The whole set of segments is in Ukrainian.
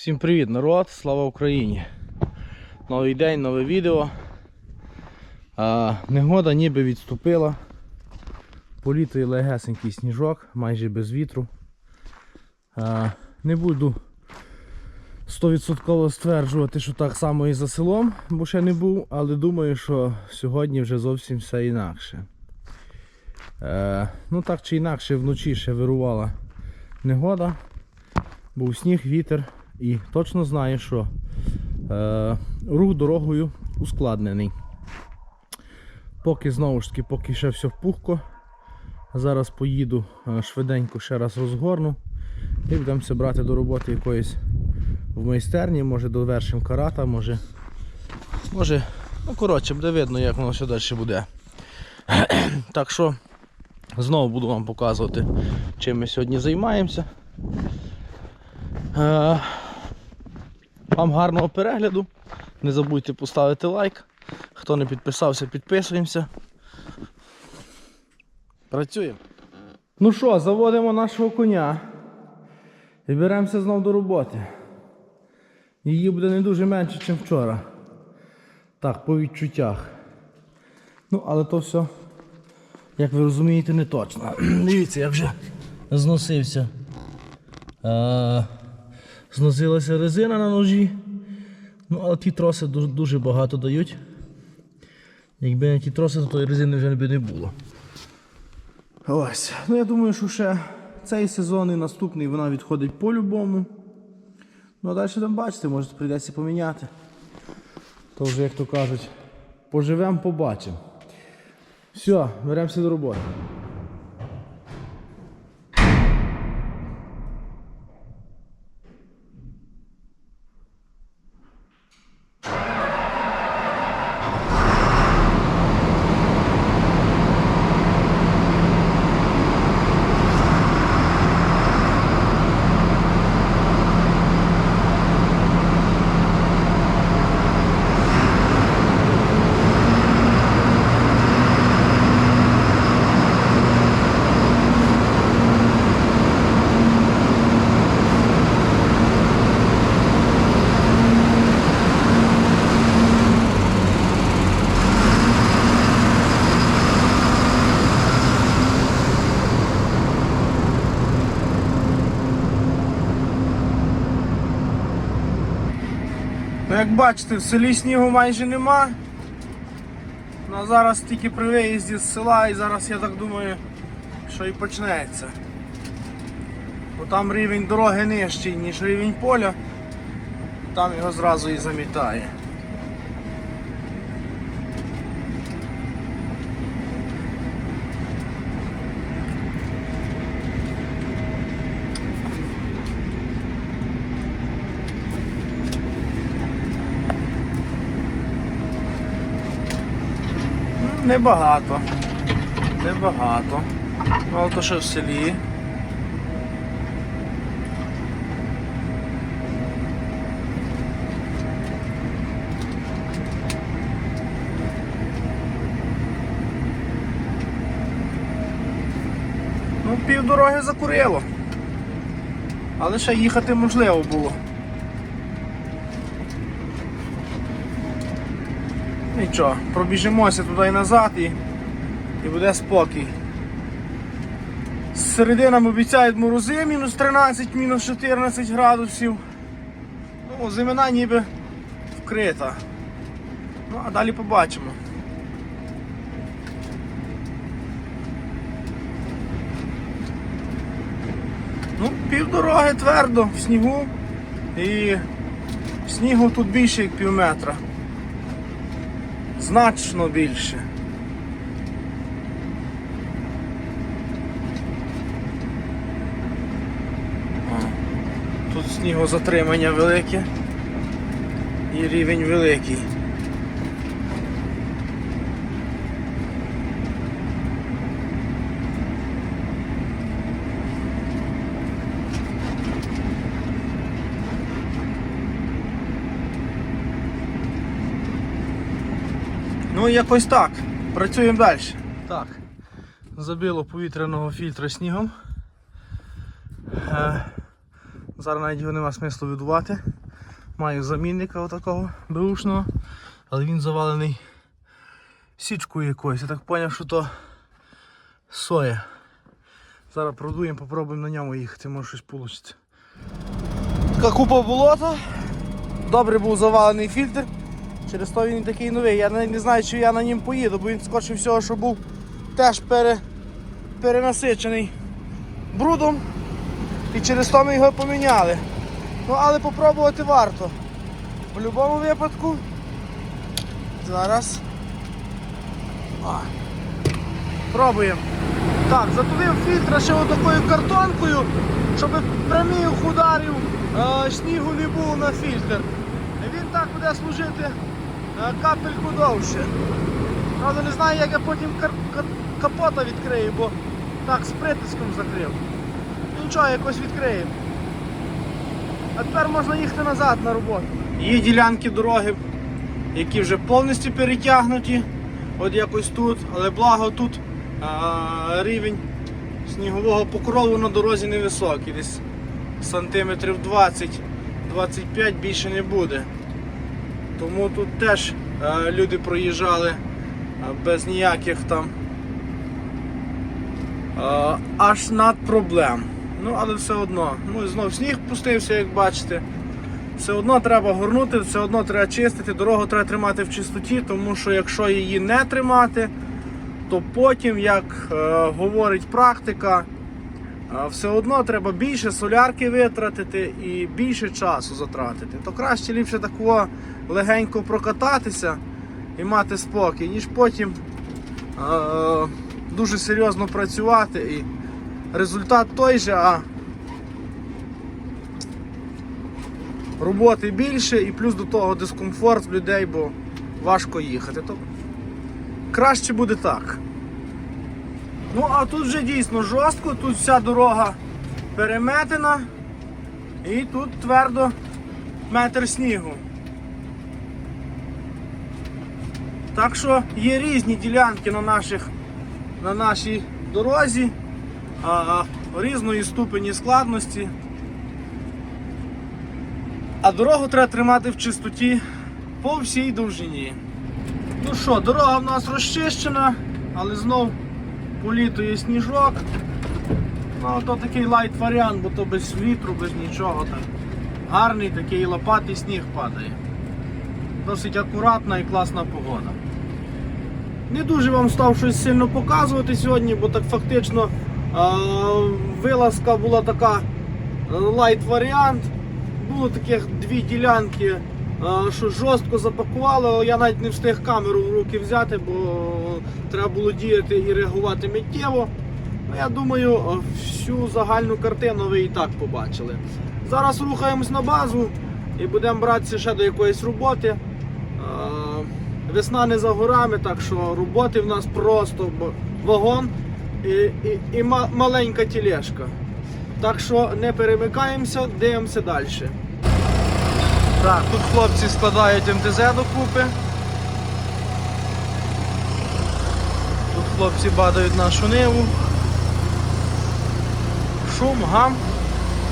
Всім привіт, народ! Слава Україні! Новий день, нове відео. А, негода ніби відступила. Політує легесенький сніжок, майже без вітру. А, не буду 100% стверджувати, що так само і за селом, бо ще не був, але думаю, що сьогодні вже зовсім все інакше. Е, ну так чи інакше, вночі ще вирувала негода, був сніг, вітер і точно знаю, що е, рух дорогою ускладнений. Поки знову ж таки, поки ще все пухко. Зараз поїду е, швиденько ще раз розгорну і будемося брати до роботи якоїсь в майстерні, може довершимо карата, може. Може, ну коротше, буде видно, як воно все далі буде. так що знову буду вам показувати, чим ми сьогодні займаємося. Е, Вам гарного перегляду. Не забудьте поставити лайк. Хто не підписався, підписуємося. Працюємо. Ну що, заводимо нашого коня і беремося знову до роботи. Її буде не дуже менше, ніж вчора. Так, по відчуттях. Ну, але то все, як ви розумієте, не точно. Дивіться, я вже зносився. А, зносилася резина на ножі. Ну, але ті троси дуже багато дають. Якби не ті троси, то тої резини вже б не було. Ось. Ну я думаю, що ще цей сезон і наступний вона відходить по-любому. Ну а далі там бачите, може прийдеться поміняти. То вже, як то кажуть, поживемо, побачимо. Все, беремося до роботи. Бачите, в селі снігу майже нема. Ну, зараз тільки при виїзді з села і зараз я так думаю, що і почнеться. Бо там рівень дороги нижчий, ніж рівень поля, там його зразу і замітає. Небагато. Небагато. Але то ще в селі. Ну, півдороги закурило. Але ще їхати можливо було. Нічого, пробіжимося туди і назад і, і буде спокій. З серединами обіцяють морози, мінус 13, мінус 14 градусів. Ну, зимина ніби вкрита. Ну, а далі побачимо. Ну, півдороги твердо в снігу. І снігу тут більше як пів метра. Значно більше. Тут снігозатримання велике і рівень великий. Якось так. Працюємо далі. Так. Забило повітряного фільтра снігом. Е, Зараз навіть його нема смислу відувати. Маю замінника отакого беушного, але він завалений січкою якоюсь. Я так зрозумів, що то соя. Зараз продуємо, попробуємо на ньому їхати, може щось вийде. Така купа болота. Добре був завалений фільтр. Через то він такий новий. Я не, не знаю, чи я на нім поїду, бо він скорше всього, що був теж пере, перенасичений брудом. І через то ми його поміняли. Ну, але попробувати варто. В будь-якому випадку. Зараз. А. Пробуємо. Так, затулив фільтра ще отакою картонкою, щоб прямих ударів е, снігу не було на фільтр. Він так буде служити капельку довше. Правда, не знаю, як я потім капота відкрию, бо так з притиском закрив. Ну, Нічого, якось відкриємо. А тепер можна їхати назад на роботу. Є ділянки дороги, які вже повністю перетягнуті. От якось тут, але благо тут а, рівень снігового покрову на дорозі невисокий, десь сантиметрів 20-25 більше не буде. Тому тут теж люди проїжджали без ніяких там аж над проблем. Ну, але все одно. Ну і знов сніг пустився, як бачите. Все одно треба горнути, все одно треба чистити, дорогу треба тримати в чистоті, тому що якщо її не тримати, то потім, як е, говорить практика, е, все одно треба більше солярки витратити і більше часу затратити. То краще ліпше такого легенько прокататися і мати спокій, ніж потім е, дуже серйозно працювати. І результат той же, а роботи більше і плюс до того дискомфорт в людей, бо важко їхати. То краще буде так. Ну, а тут вже дійсно жорстко, тут вся дорога переметена і тут твердо метр снігу. Так що є різні ділянки на, наших, на нашій дорозі, а, різної ступені складності. А дорогу треба тримати в чистоті по всій довжині. Ну що, дорога в нас розчищена, але знов політує сніжок. Ну, то такий лайт варіант, бо то без вітру, без нічого. Так. Гарний такий лопатий сніг падає. Досить акуратна і класна погода. Не дуже вам став щось сильно показувати сьогодні, бо так фактично е, вилазка була така лайт варіант. Було таких дві ділянки, е, що жорстко запакували, я навіть не встиг камеру в руки взяти, бо треба було діяти і реагувати миттєво. Ну, я думаю, е, всю загальну картину ви і так побачили. Зараз рухаємось на базу і будемо братися ще до якоїсь роботи. Е, Весна не за горами, так що роботи в нас просто вагон і, і, і маленька тілешка. Так що не перемикаємося, дивимося далі. Так, тут хлопці складають МТЗ докупи. Хлопці бадають нашу ниву. Шум, гам,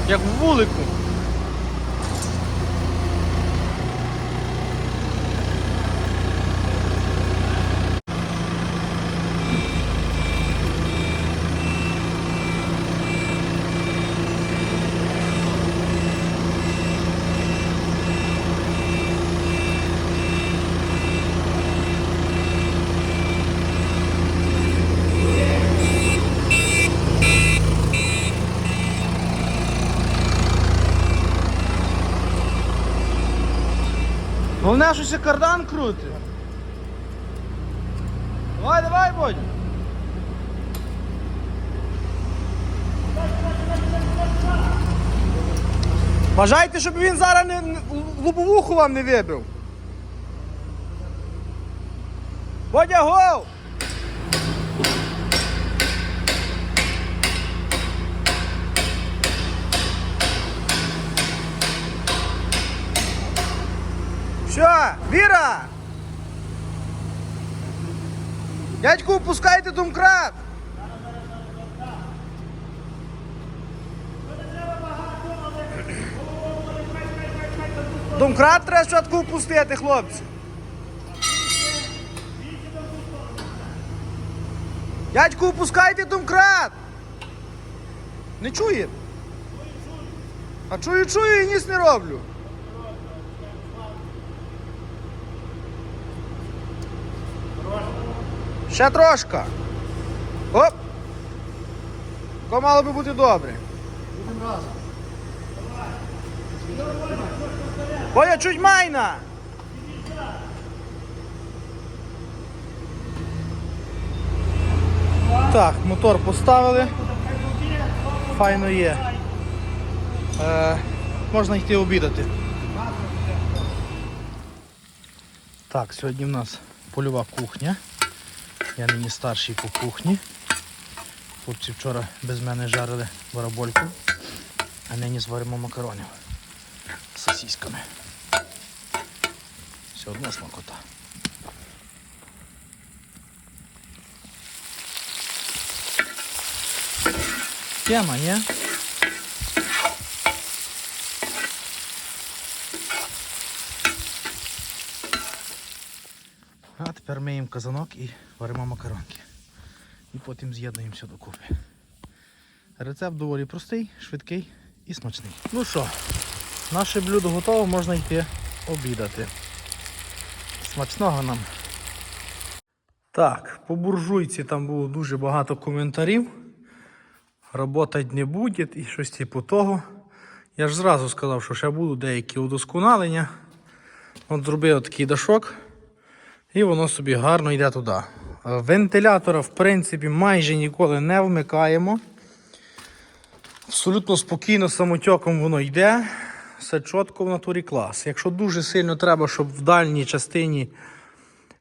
як в вулику. Головне, що кардан крутить. Давай, давай, Бодя. Бажайте, щоб він зараз не- лобовуху вам не вибив. Бодя, гол! Що, Віра? Дядьку, пускайте домкрат. Домкрат треба спочатку впустити, хлопці. Дядьку, впускайте домкрат! Не чує? А чую, чую і ніс не роблю. Ще трошка. Оп! Ко мало би бути добре. Будемо разом. Боя чуть майна! Так, мотор поставили. Файно є. Е, можна йти обідати. Так, сьогодні в нас польова кухня. Я нині старший по кухні. Хлопці вчора без мене жарили барабольку, а нині зваримо макаронів з сосісками. Все одно смакота. Тема, ні? А тепер миємо казанок і варимо макаронки. І потім з'єднуємося докупи. Рецепт доволі простий, швидкий і смачний. Ну що, наше блюдо готове, можна йти обідати. Смачного нам. Так, по буржуйці там було дуже багато коментарів. Работать не буде і щось типу того. Я ж зразу сказав, що ще будуть деякі удосконалення. От зробив такий дашок. І воно собі гарно йде туди. Е, Вентилятора, в принципі, майже ніколи не вмикаємо. Абсолютно спокійно, самотьоком воно йде. Все чітко в натурі клас. Якщо дуже сильно треба, щоб в дальній частині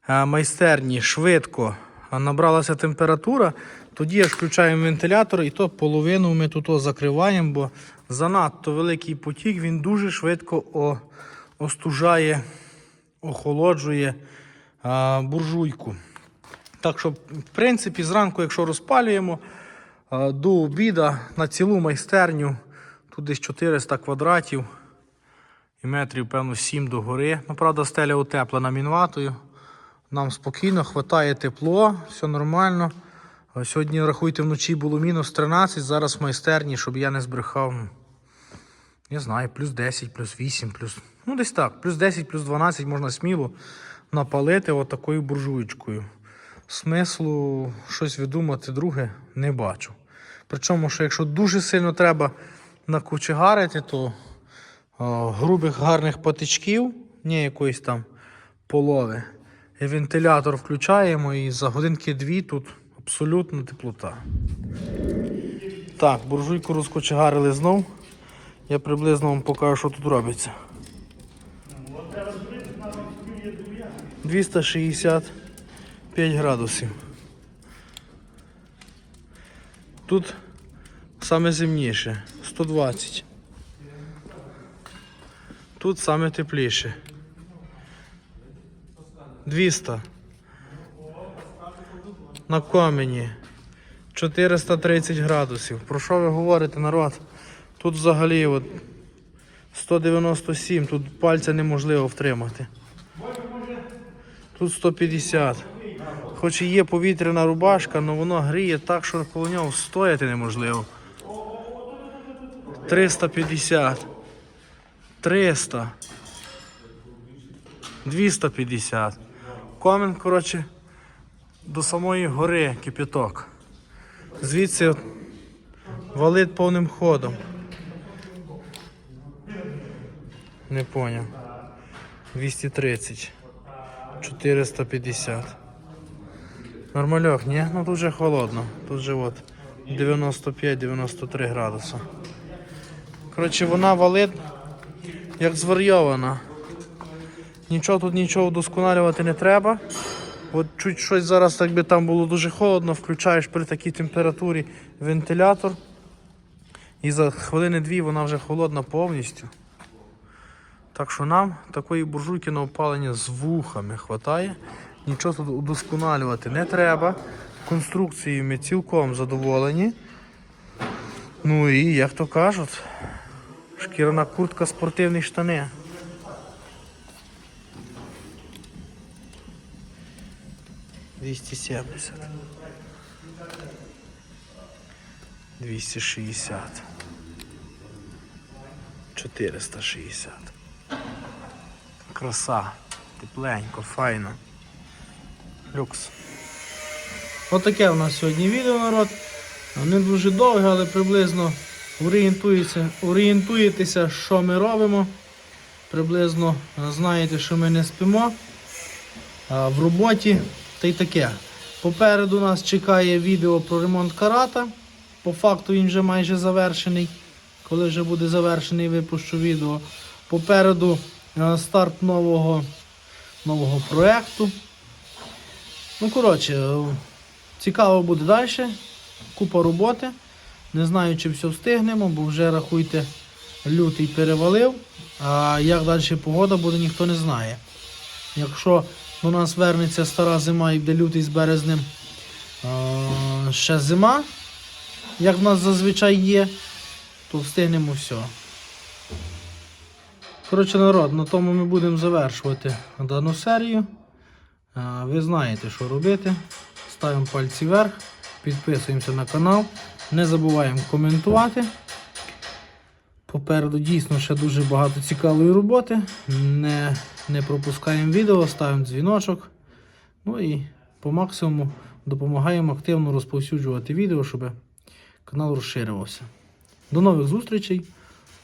е, майстерні швидко е, набралася температура, тоді аж включаємо вентилятор і то половину ми тут закриваємо, бо занадто великий потік, він дуже швидко остужає, охолоджує буржуйку. Так що, в принципі, зранку, якщо розпалюємо до обіда на цілу майстерню, тут десь 400 квадратів і метрів, певно, 7 до гори. Ну, правда, стеля утеплена мінватою. Нам спокійно, хватає тепло, все нормально. Сьогодні, рахуйте, вночі було мінус 13, зараз в майстерні, щоб я не збрехав. ну, Не знаю, плюс 10, плюс 8, плюс. Ну, десь так, плюс 10, плюс 12 можна сміло напалити отакою буржуєчкою. Смислу щось видумати друге не бачу. Причому, що якщо дуже сильно треба накучегарити, то о, грубих гарних патичків, не якоїсь там полови. І вентилятор включаємо і за годинки-дві тут абсолютно теплота. Так, буржуйку розкочегарили знов. Я приблизно вам покажу, що тут робиться. 265 градусів. Тут саме зимніше 120. Тут саме тепліше. 200. На комені 430 градусів. Про що ви говорите, народ? Тут взагалі от 197, тут пальця неможливо втримати. Тут 150. Хоч і є повітряна рубашка, але воно гріє так, що коло нього стояти неможливо. 350. 300. 250. Комен, коротше, до самої гори кипяток. Звідси валить повним ходом. Не поняв. 230. 450. Нормальок, ні? Ну тут же холодно. Тут же от 95-93 градуса. Коротше, вона валить як зварйована. Нічого тут нічого вдосконалювати не треба. От чуть щось зараз, так би там було дуже холодно, включаєш при такій температурі вентилятор. І за хвилини-дві вона вже холодна повністю. Так що нам такої буржуйки на опалення з вухами вистачає. Нічого тут удосконалювати не треба. Конструкцією ми цілком задоволені. Ну і, як то кажуть, шкірна куртка спортивні штани. Двісті сімдесят. Двісті шістдесят. Чотириста шістдесят. Краса. Тепленько, файно. Люкс. Отаке у нас сьогодні відео, народ. Не дуже довге, але приблизно орієнтуєтеся, що ми робимо. Приблизно е, знаєте, що ми не спимо. А в роботі та й таке. Попереду нас чекає відео про ремонт карата. По факту він вже майже завершений. Коли вже буде завершений, випущу відео. Попереду старт нового, нового проєкту. Ну, коротше, е, цікаво буде далі. Купа роботи. Не знаю, чи все встигнемо, бо вже рахуйте, лютий перевалив. А як далі погода буде, ніхто не знає. Якщо до нас вернеться стара зима і буде лютий з березнем е, ще зима, як в нас зазвичай є, то встигнемо все. Коротше, народ, на тому ми будемо завершувати дану серію. Ви знаєте, що робити. Ставимо пальці вверх, підписуємося на канал, не забуваємо коментувати. Попереду дійсно ще дуже багато цікавої роботи. Не, не пропускаємо відео, ставимо дзвіночок. Ну і по максимуму допомагаємо активно розповсюджувати відео, щоб канал розширювався. До нових зустрічей.